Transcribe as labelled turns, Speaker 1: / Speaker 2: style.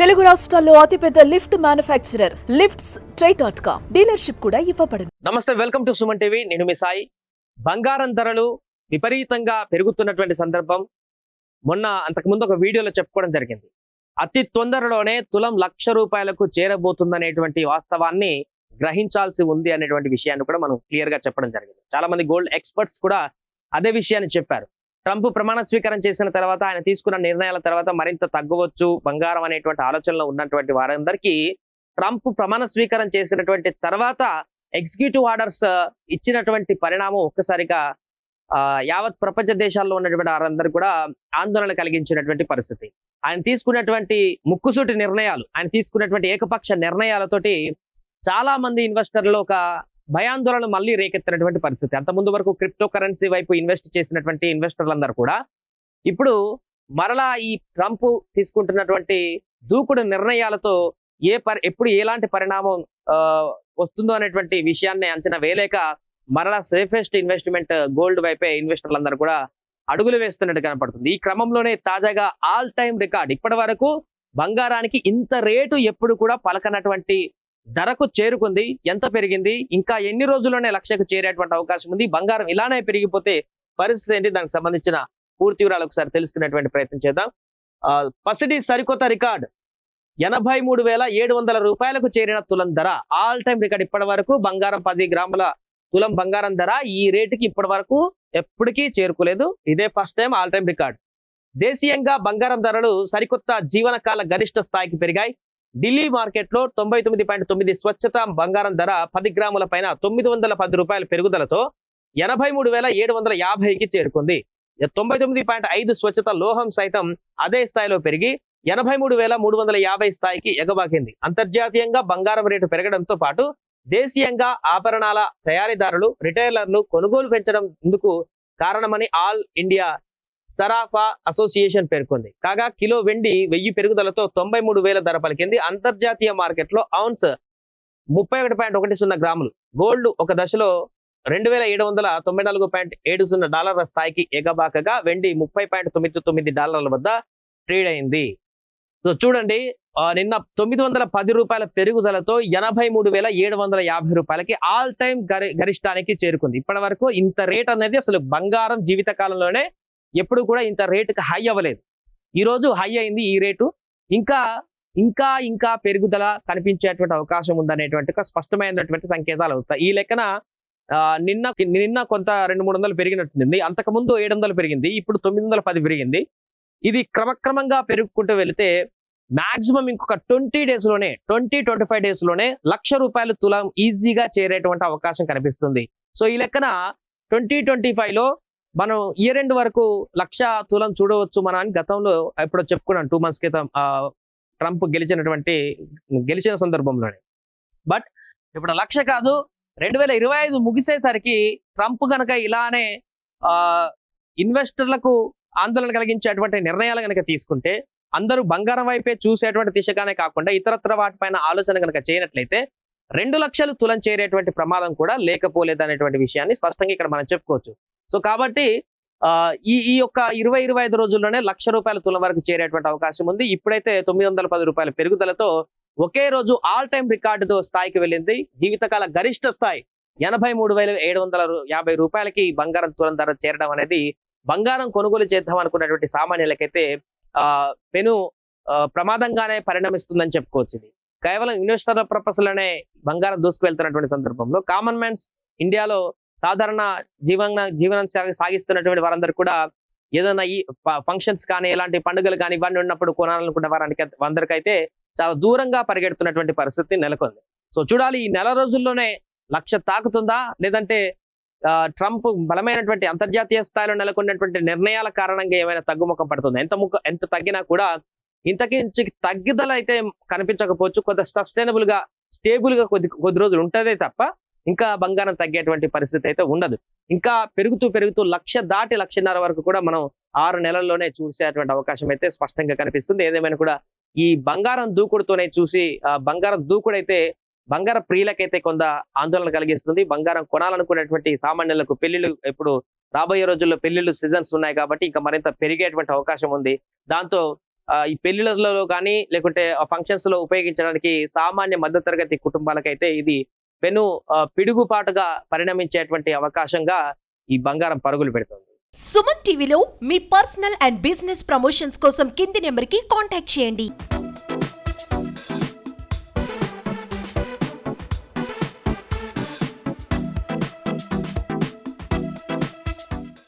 Speaker 1: తెలుగు రాష్ట్రాల్లో అతిపెద్ద lift manufacturer lifts try dot com. Dealership కూడా ఇవ్వబడింది.
Speaker 2: నమస్తే వెల్కమ్ టు సుమన్ టీవీ. నేను మీ సాయి. బంగారం ధరలు విపరీతంగా పెరుగుతున్నటువంటి సందర్భం. మొన్న అంతకుముందు ఒక వీడియోలో చెప్పుకోవడం జరిగింది. అతి తొందరలోనే తులం లక్ష రూపాయలకు చేరబోతుందనేటువంటి వాస్తవాన్ని గ్రహించాల్సి ఉంది అనేటువంటి విషయాన్ని కూడా మనం క్లియర్గా చెప్పడం జరిగింది. చాలా మంది గోల్డ్ ఎక్స్పర్ట్స్ కూడా అదే విషయాన్ని చెప్పారు. ట్రంప్ ప్రమాణ స్వీకారం చేసిన తర్వాత ఆయన తీసుకున్న నిర్ణయాల తర్వాత మరింత తగ్గవచ్చు బంగారం అనేటువంటి ఆలోచనలో ఉన్నటువంటి వారందరికీ ట్రంప్ ప్రమాణ స్వీకారం చేసినటువంటి తర్వాత ఎగ్జిక్యూటివ్ ఆర్డర్స్ ఇచ్చినటువంటి పరిణామం ఒక్కసారిగా ఆ, యావత్ ప్రపంచ దేశాల్లో ఉన్నటువంటి వారందరూ కూడా ఆందోళన కలిగించినటువంటి పరిస్థితి. ఆయన తీసుకున్నటువంటి ముక్కుసూటి నిర్ణయాలు ఆయన తీసుకున్నటువంటి ఏకపక్ష నిర్ణయాలతోటి చాలా మంది ఇన్వెస్టర్లు ఒక భయాందోళన మళ్ళీ రేకెత్తినటువంటి పరిస్థితి. అంత ముందు వరకు క్రిప్టో కరెన్సీ వైపు ఇన్వెస్ట్ చేసినటువంటి ఇన్వెస్టర్లందరూ కూడా ఇప్పుడు మరలా ఈ ట్రంప్ తీసుకుంటున్నటువంటి దూకుడు నిర్ణయాలతో ఏ పరి ఎప్పుడు ఎలాంటి పరిణామం ఆ, వస్తుందో అనేటువంటి విషయాన్ని అంచనా వేయలేక మరలా సేఫెస్ట్ ఇన్వెస్ట్మెంట్ గోల్డ్ వైపే ఇన్వెస్టర్లందరూ కూడా అడుగులు వేస్తున్నట్టు కనపడుతుంది. ఈ క్రమంలోనే తాజాగా ఆల్ టైమ్ రికార్డ్. ఇప్పటి వరకు బంగారానికి ఇంత రేటు ఎప్పుడు కూడా పలకనటువంటి ధరకు చేరుకుంది. ఎంత పెరిగింది? ఇంకా ఎన్ని రోజుల్లోనే లక్షకు చేరేటువంటి అవకాశం ఉంది. బంగారం ఇలానే పెరిగిపోతే పరిస్థితి ఏంటి? దానికి సంబంధించిన పూర్తి వివరాలు ఒకసారి తెలుసుకునేటువంటి ప్రయత్నం చేద్దాం. పసిడి సరికొత్త రికార్డ్. ఎనభై మూడు వేల ఏడు వందల రూపాయలకు చేరిన తులం ధర. ఆల్ టైమ్ రికార్డ్ ఇప్పటి వరకు బంగారం పది గ్రాముల తులం బంగారం ధర ఈ రేటుకి ఇప్పటి వరకు ఎప్పటికీ చేరుకోలేదు. ఇదే first time all time record. దేశీయంగా బంగారం ధరలు సరికొత్త జీవనకాల గరిష్ట స్థాయికి పెరిగాయి. ఢిల్లీ మార్కెట్లో తొంభై తొమ్మిది పాయింట్ తొమ్మిది స్వచ్ఛత బంగారం ధర పది గ్రాముల పైన తొమ్మిది వందల పది రూపాయల పెరుగుదలతో ఎనభై మూడు వేల ఏడు వందల యాభైకి చేరుకుంది. తొంభై తొమ్మిది పాయింట్ ఐదు స్వచ్ఛత లోహం సైతం అదే స్థాయిలో పెరిగి ఎనభై మూడు వేల మూడు వందల యాభై స్థాయికి ఎగబాకింది. అంతర్జాతీయంగా బంగారం రేటు పెరగడంతో పాటు దేశీయంగా ఆభరణాల తయారీదారులు రిటైలర్లు కొనుగోలు పెంచడం ఇందుకు కారణమని ఆల్ ఇండియా సరాఫా అసోసియేషన్ పేర్కొంది. కాగా కిలో వెండి వెయ్యి పెరుగుదలతో తొంభై మూడు వేల ధర పలికింది. అంతర్జాతీయ మార్కెట్లో ఔన్స్ ముప్పై ఒకటి పాయింట్ ఒకటి సున్నా గ్రాములు. గోల్డ్ ఒక దశలో రెండు వేల ఏడు వందల తొంభై నాలుగు పాయింట్ ఏడు సున్నా డాలర్ల స్థాయికి ఎగబాకగా వెండి ముప్పై పాయింట్ తొమ్మిది తొమ్మిది డాలర్ల వద్ద ట్రేడ్ అయింది. సో చూడండి నిన్న తొమ్మిది వందల పది రూపాయల పెరుగుదలతో ఎనభై మూడు వేల ఏడు వందల యాభై రూపాయలకి ఆల్ టైమ్ గరిష్టానికి చేరుకుంది. ఇప్పటి వరకు ఇంత రేట్ అనేది అసలు బంగారం జీవిత కాలంలోనే ఎప్పుడు కూడా ఇంత రేటుకి హై అవ్వలేదు. ఈ రోజు హై అయింది ఈ రేటు. ఇంకా ఇంకా ఇంకా పెరుగుదల కనిపించేటువంటి అవకాశం ఉందనేటువంటి స్పష్టమైనటువంటి సంకేతాలు వస్తాయి. ఈ లెక్కన నిన్న నిన్న కొంత రెండు మూడు వందలు పెరిగినట్టుంది. అంతకుముందు ఏడు వందలు పెరిగింది ఇప్పుడు తొమ్మిది వందల పది పెరిగింది. ఇది క్రమక్రమంగా పెరుగుకుంటూ వెళితే మాక్సిమం ఇంకొక ట్వంటీ డేస్లోనే ట్వంటీ ట్వంటీ ఫైవ్ డేస్లోనే లక్ష రూపాయలు తులం ఈజీగా చేరేటువంటి అవకాశం కనిపిస్తుంది. సో ఈ లెక్కన ట్వంటీ ట్వంటీ ఫైవ్లో మనం ఇయర్ ఎండ్ వరకు లక్ష తులం చూడవచ్చు మనం అని గతంలో ఎప్పుడో చెప్పుకున్నాం టూ మంత్స్ క్రితం ఆ, ట్రంప్ గెలిచినటువంటి గెలిచిన సందర్భంలోనే. బట్ ఇప్పుడు లక్ష కాదు రెండు వేల ఇరవై ఐదు ముగిసేసరికి ట్రంప్ గనక ఇలానే ఆ ఇన్వెస్టర్లకు ఆందోళన కలిగించేటువంటి నిర్ణయాలు గనక తీసుకుంటే అందరూ బంగారం వైపే చూసేటువంటి దిశగానే కాకుండా ఇతరత్ర వాటిపైన ఆలోచన గనక చేయనట్లయితే రెండు లక్షలు తులం చేరేటువంటి ప్రమాదం కూడా లేకపోలేదు అనేటువంటి విషయాన్ని స్పష్టంగా ఇక్కడ మనం చెప్పుకోవచ్చు. సో కాబట్టి ఆ, ఈ ఈ యొక్క ఇరవై ఇరవై ఐదు రోజుల్లోనే లక్ష రూపాయల తులం వరకు చేరేటువంటి అవకాశం ఉంది. ఇప్పుడైతే తొమ్మిది వందల పది రూపాయల పెరుగుదలతో ఒకే రోజు ఆల్ టైం రికార్డు స్థాయికి వెళ్ళింది. జీవితకాల గరిష్ట స్థాయి ఎనభై మూడు వేల ఏడు వందల యాభై రూపాయలకి బంగారం తులం ధర చేరడం అనేది బంగారం కొనుగోలు చేద్దాం అనుకున్నటువంటి సామాన్యులకైతే ఆ పెను ప్రమాదంగానే పరిణమిస్తుందని చెప్పుకోవచ్చు కేవలం ఇన్వెస్టర్ల పర్పస్ బంగారం దూసుకు వెళ్తున్నటువంటి సందర్భంలో కామన్ మ్యాన్స్ ఇండియాలో సాధారణ జీవన జీవనం సాగిస్తున్నటువంటి వారందరూ కూడా ఏదైనా ఈ ఫంక్షన్స్ కానీ ఇలాంటి పండుగలు కానీ ఇవన్నీ ఉన్నప్పుడు కొనాలనుకున్న వారానికి అందరికైతే చాలా దూరంగా పరిగెడుతున్నటువంటి పరిస్థితి నెలకొంది. సో చూడాలి ఈ నెల రోజుల్లోనే లక్ష తాకుతుందా? లేదంటే ట్రంప్ బలమైనటువంటి అంతర్జాతీయ స్థాయిలో నెలకొన్నటువంటి నిర్ణయాల కారణంగా ఏమైనా తగ్గుముఖం పడుతుంది? ఎంత ముఖ ఎంత తగ్గినా కూడా ఇంతకించి తగ్గుదల అయితే కనిపించకపోవచ్చు. కొంత సస్టైనబుల్గా స్టేబుల్గా కొద్ది కొద్ది రోజులు ఉంటదే తప్ప ఇంకా బంగారం తగ్గేటువంటి పరిస్థితి అయితే ఉండదు. ఇంకా పెరుగుతూ పెరుగుతూ లక్ష దాటి లక్షన్నర వరకు కూడా మనం ఆరు నెలల్లోనే చూసేటువంటి అవకాశం అయితే స్పష్టంగా కనిపిస్తుంది. ఏదేమైనా కూడా ఈ బంగారం దూకుడుతోనే చూసి బంగారం దూకుడైతే బంగార ప్రియులకైతే కొంత ఆందోళన కలిగిస్తుంది. బంగారం కొనాలనుకునేటువంటి సామాన్యులకు పెళ్ళిళ్ళు ఇప్పుడు రాబోయే రోజుల్లో పెళ్ళిళ్ళు సీజన్స్ ఉన్నాయి కాబట్టి ఇంకా మరింత పెరిగేటువంటి అవకాశం ఉంది. దాంతో ఈ పెళ్ళిళ్ళలో కానీ లేకుంటే ఫంక్షన్స్లో ఉపయోగించడానికి సామాన్య మధ్యతరగతి కుటుంబాలకైతే ఇది పెను ఆ, పిడుగుపాటుగా పరిణమించేటువంటి అవకాశంగా ఈ బంగారం పరుగులు పెడుతుంది.
Speaker 1: సుమన్ టీవీలో మీ పర్సనల్ అండ్ బిజినెస్ ప్రమోషన్స్ కోసం కింది నెంబర్కి కాంటాక్ట్ చేయండి.